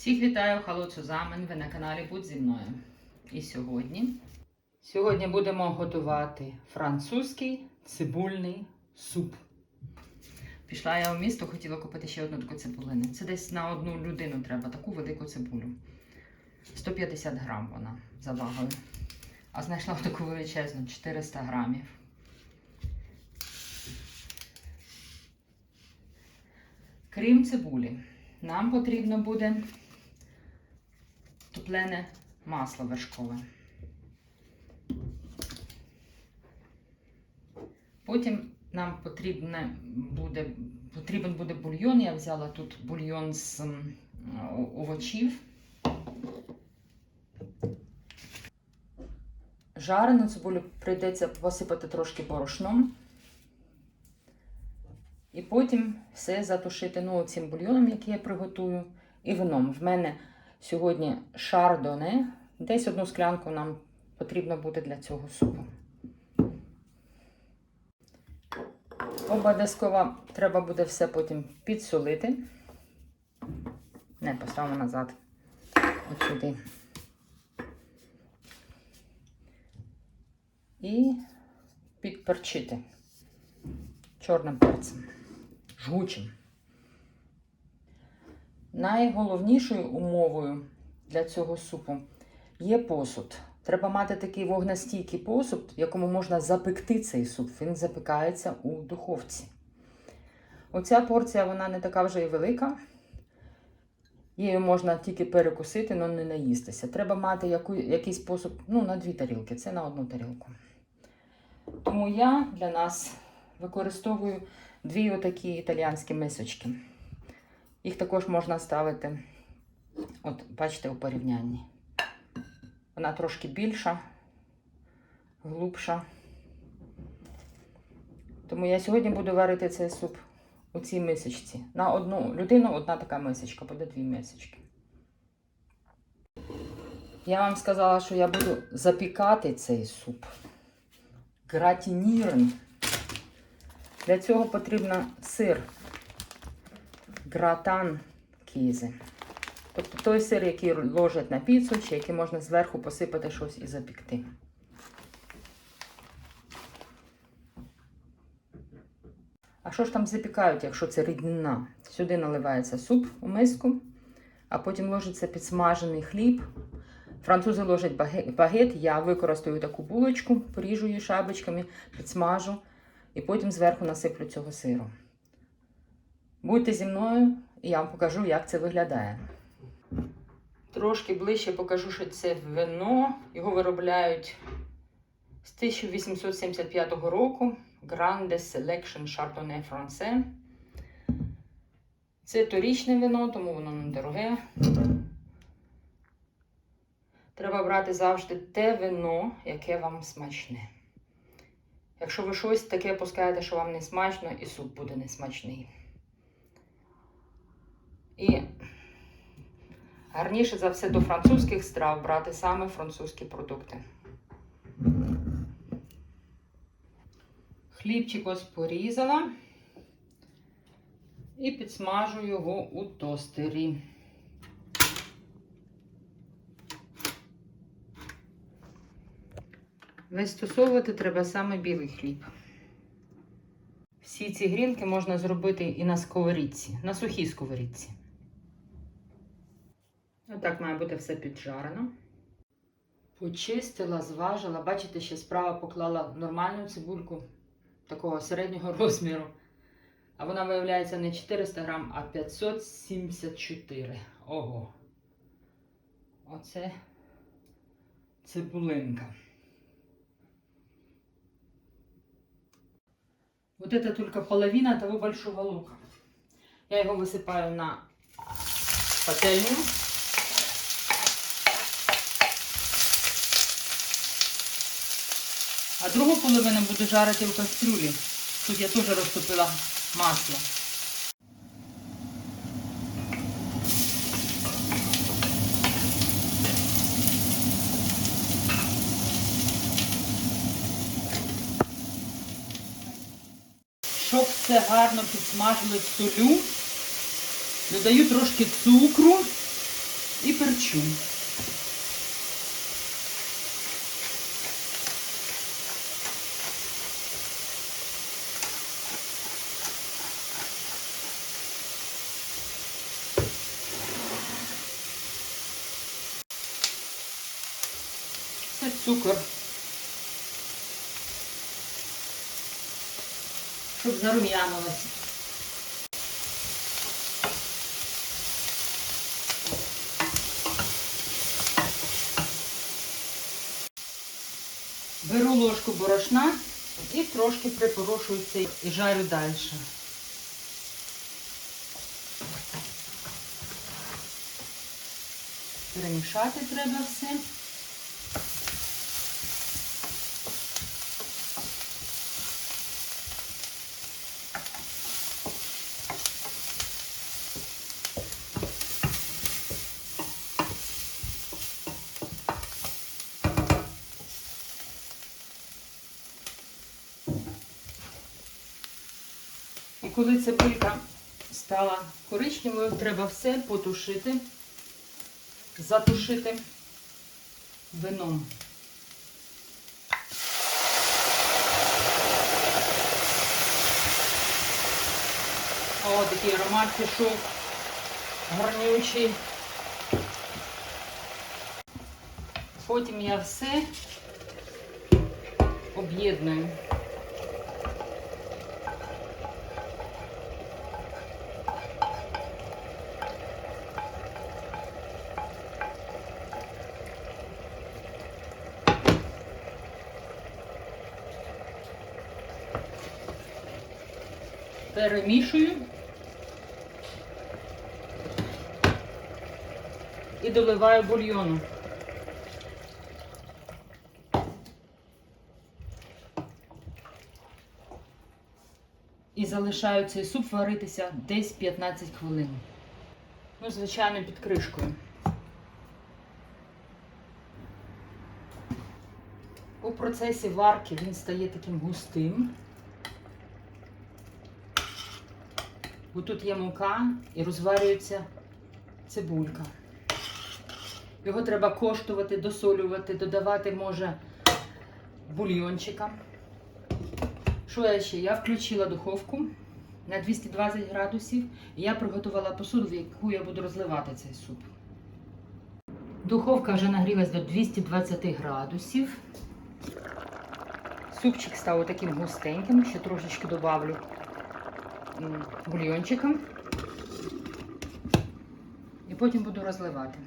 Всіх вітаю, халло Цузамен, ви на каналі Будь зі мною. І сьогодні. Сьогодні будемо готувати французький цибульний суп. Пішла я в місто, хотіла купити ще одну таку цибулину. Це десь на одну людину треба таку велику цибулю. 150 грам вона за вагою. А знайшла таку величезну 400 грамів. Крім цибулі, нам потрібно буде топлене масло вершкове. Потім нам потрібне буде, потрібен буде бульйон. Я взяла тут бульйон з овочів. Жарену цибулю прийдеться посипати трошки борошном. І потім все затушити ну, цим бульйоном, який я приготую, і вином. В мене сьогодні шардоне. Десь одну склянку нам потрібно буде для цього супу. Обов'язково треба буде все потім підсолити. Не, поставимо назад. От сюди. І підперчити чорним перцем. Жгучим. Найголовнішою умовою для цього супу є посуд. Треба мати такий вогнестійкий посуд, в якому можна запекти цей суп. Він запікається у духовці. Оця порція вона не така вже і велика. Її можна тільки перекусити, але не наїстися. Треба мати яку, якийсь посуд ну, на дві тарілки, це на одну тарілку. Тому я для нас використовую дві отакі італіянські мисочки. Їх також можна ставити, от бачите, у порівнянні. Вона трошки більша, глубша. Тому я сьогодні буду варити цей суп у цій мисочці. На одну людину одна така мисочка, буде дві мисочки. Я вам сказала, що я буду запікати цей суп. Гратінірен. Для цього потрібно сир, гратан кізи. Тобто той сир, який ложать на піцу, чи який можна зверху посипати щось і запікти. А що ж там запікають, якщо це ріднина? Сюди наливається суп у миску, а потім ложиться підсмажений хліб. Французи ложать багет, я використаю таку булочку, поріжу її шабочками, підсмажу і потім зверху насиплю цього сиру. Будьте зі мною, і я вам покажу, як це виглядає. Трошки ближче покажу, що це вино. Його виробляють з 1875 року. Grande Selection Chardonnay Français. Це торічне вино, тому воно недороге. Треба брати завжди те вино, яке вам смачне. Якщо ви щось таке пускаєте, що вам не смачно, і суп буде несмачний. І гарніше за все до французьких страв брати саме французькі продукти. Хлібчик ось порізала і підсмажу його у тостері. Вистосовувати треба саме білий хліб. Всі ці грінки можна зробити і на сковорідці, на сухій сковорідці Отак має бути все піджарено. Почистила, зважила. Бачите, ще справа поклала нормальну цибульку такого середнього розміру. А вона виявляється не 400 грам, а 574. Ого. Оце цибулинка. Вот это только половина того большого лука. Я его высыпаю на пательню. А другу половину буду жарити в кастрюлі. Тут я теж розтопила масло. Щоб все гарно підсмажилось солю, додаю трошки цукру І перчу. Це цукор. Щоб зарум'янилось. Беру ложку борошна і трошки припорошую цей і жарю далі. Перемішати треба все. І коли цибулька стала коричневою, треба все потушити, затушити вином. О, такий аромат пішов гарнючий. Потім я все об'єдную. Перемішую і доливаю бульйону. І залишаю цей суп варитися десь 15 хвилин. Ну, звичайно, під кришкою. У процесі варки він стає таким густим. Бо тут є мука і розварюється цибулька. Його треба коштувати, досолювати, додавати може бульйончика. Що я ще? Я включила духовку на 220 градусів і я приготувала посуду, в яку я буду розливати цей суп. Духовка вже нагрілась до 220 градусів. Супчик став таким густеньким, ще трошечки добавлю бульйончиком. І потім буду розливати.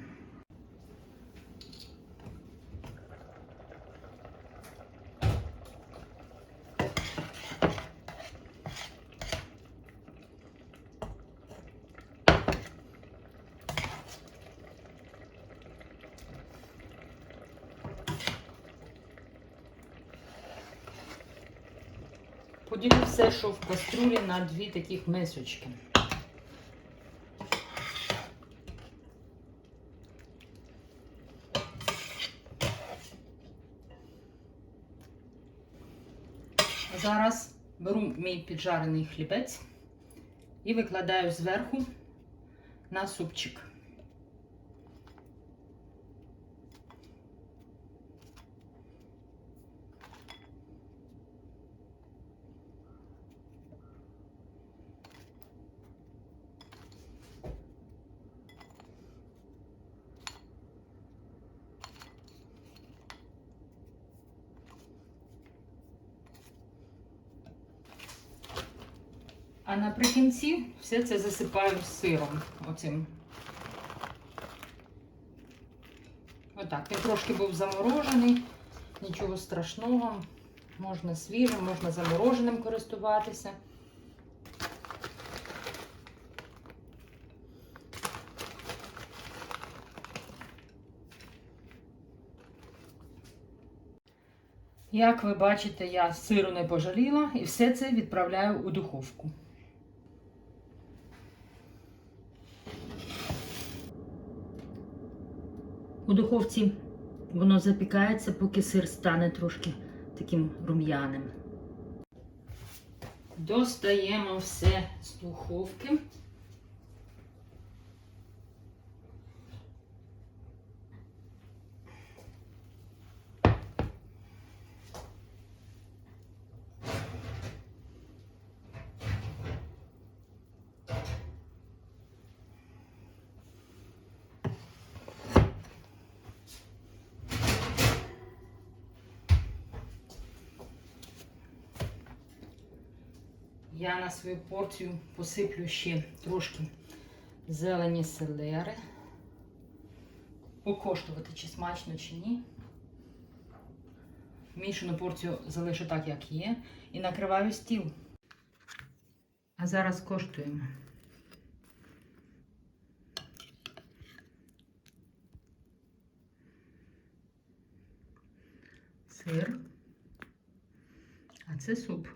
Поділю все, що в каструлі на дві таких мисочки. Зараз беру мій піджарений хлібець і викладаю зверху на супчик. А наприкінці все це засипаю сиром оцим. Отак. Він трошки був заморожений, нічого страшного. Можна свіжим, можна замороженим користуватися. Як ви бачите, я сиру не пожаліла і все це відправляю у духовку. У духовці воно запікається, поки сир стане трошки таким рум'яним. Достаємо все з духовки. Я на свою порцію посиплю ще трошки зелені селери. Покоштувати, чи смачно, чи ні. Мішану порцію залишу так, як є, і накриваю стіл. А зараз коштуємо. Сир. А це суп.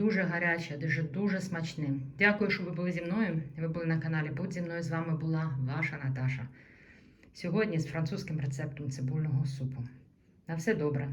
Дуже гаряче, дуже дуже смачне. Дякую, що ви були зі мною. Ви були на каналі Будь зі мною. З вами була ваша Наташа. Сьогодні з французьким рецептом цибульного супу. На все добре.